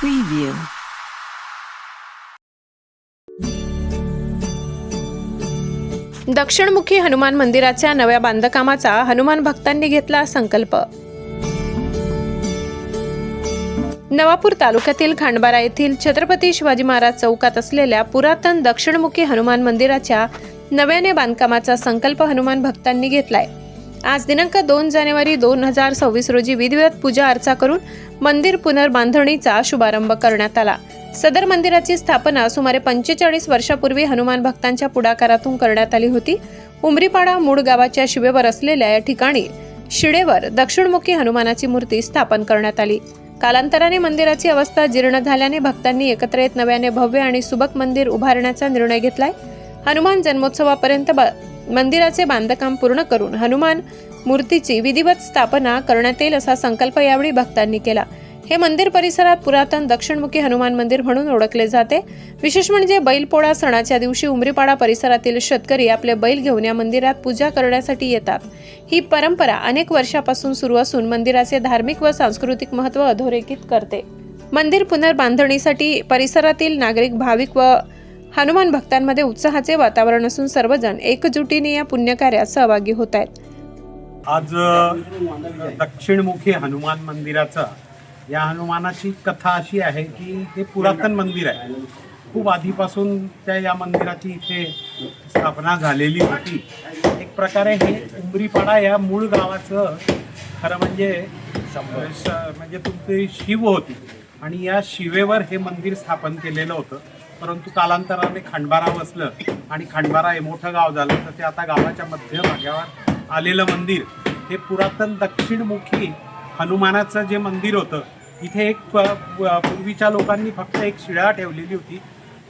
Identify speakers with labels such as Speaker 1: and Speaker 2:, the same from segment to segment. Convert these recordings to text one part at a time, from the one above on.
Speaker 1: Preview. दक्षिणमुखी Hanuman मंदिराच्या नव्या बांधकामाचा हनुमान भक्तांनी घेतला संकल्प नवापूर तालुक्यातील खांडबारा येथील छत्रपती शिवाजी महाराज चौकात असलेल्या पुरातन दक्षिणमुखी हनुमान मंदिराच्या नव्याने बांधकामाचा संकल्प हनुमान भक्तांनी घेतलाय आज दिनांक दोन जानेवारी दोन हजार सव्वीस रोजी विधिवत पूजा अर्चा करून मंदिर पुनर्बांधणीचा शुभारंभ करण्यात आला. सदर मंदिराची स्थापना सुमारे पंचेचाळीस वर्षापूर्वी हनुमान भक्तांच्या पुढाकारातून करण्यात आली होती. उमरीपाडा मूळ गावाच्या शिवेवर असलेल्या या ठिकाणी शिडेवर दक्षिणमुखी हनुमानाची मूर्ती स्थापन करण्यात आली. कालांतराने मंदिराची अवस्था जीर्ण झाल्याने भक्तांनी एकत्र येत नव्याने भव्य आणि सुबक मंदिर उभारण्याचा निर्णय घेतलाय. हनुमान जन्मोत्सवापर्यंत बा- मंदिराचे बांधकाम पूर्ण करून हनुमान मूर्तीची विधिवत स्थापना करण्यात येईल असा संकल्प यावेळी भक्तांनी केला. हे मंदिर परिसरात पुरातन दक्षिणमुखी हनुमान मंदिर म्हणून ओळखले जाते. विशेष म्हणजे बैलपोळा सणाच्या दिवशी उमरीपाडा परिसरातील शेतकरी आपले बैल घेऊन या मंदिरात पूजा करण्यासाठी येतात. ही परंपरा अनेक वर्षापासून सुरू असून मंदिराचे धार्मिक व सांस्कृतिक महत्त्व अधोरेखित करते. मंदिर पुनर्बांधणीसाठी परिसरातील नागरिक भाविक व हनुमान भक्तांमध्ये उत्साहाचे वातावरण असून सर्वजण एकजुटीने या पुण्यकार्यात सहभागी होत आहेत.
Speaker 2: आज दक्षिणमुखी हनुमान मंदिराचा या हनुमानाची कथा अशी आहे की हे पुरातन मंदिर आहे. खूप आधीपासून त्या या मंदिराची इथे स्थापना झालेली होती. एक प्रकारे हे उंबरीपाडा या मूळ गावाचं खरं म्हणजे म्हणजे तुमची शिव होती. आणि या शिवेवर हे मंदिर स्थापन केलेलं होतं. परंतु कालांतराने खंडबारा बसलं आणि खंडबारा हे मोठं गाव झालं तर ते आता गावाच्या मध्यभागावर आलेलं मंदिर. हे पुरातन दक्षिणमुखी हनुमानाचं जे मंदिर होतं इथे एक प- पूर्वीच्या लोकांनी फक्त एक शिळा ठेवलेली होती.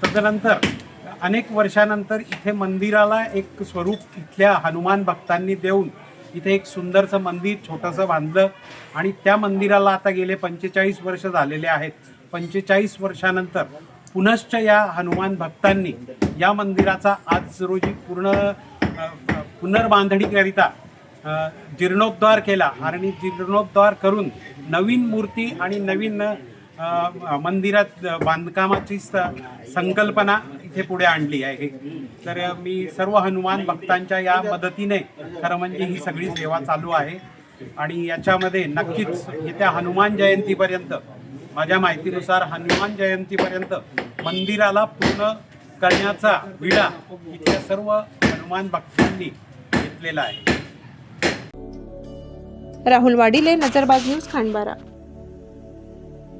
Speaker 2: तदनंतर अनेक वर्षानंतर इथे मंदिराला एक स्वरूप इथल्या हनुमान भक्तांनी देऊन इथे एक सुंदरसं मंदिर छोटंसं बांधलं आणि त्या मंदिराला आता गेले पंचेचाळीस वर्ष झालेले आहेत. पंचेचाळीस वर्षानंतर पुनश्च या हनुमान भक्तांनी या मंदिराचा आज रोजी पूर्ण पुनर्बांधणीकरिता जीर्णोद्धार केला. आणि जीर्णोद्धार करून नवीन मूर्ती आणि नवीन मंदिरात बांधकामाची स- संकल्पना इथे पुढे आणली आहे. तर मी सर्व हनुमान भक्तांच्या या मदतीने खरं म्हणजे ही सगळी सेवा चालू आहे. आणि याच्यामध्ये नक्कीच येत्या हनुमान जयंतीपर्यंत माझ्या माहितीनुसार हनुमान जयंतीपर्यंत मंदिराला पूर्ण करण्याचा विडा इथल्या सर्व हनुमान भक्तांनी घेतलेला आहे.
Speaker 1: राहुल वाडिले नजरबाज न्यूज खांडबारा.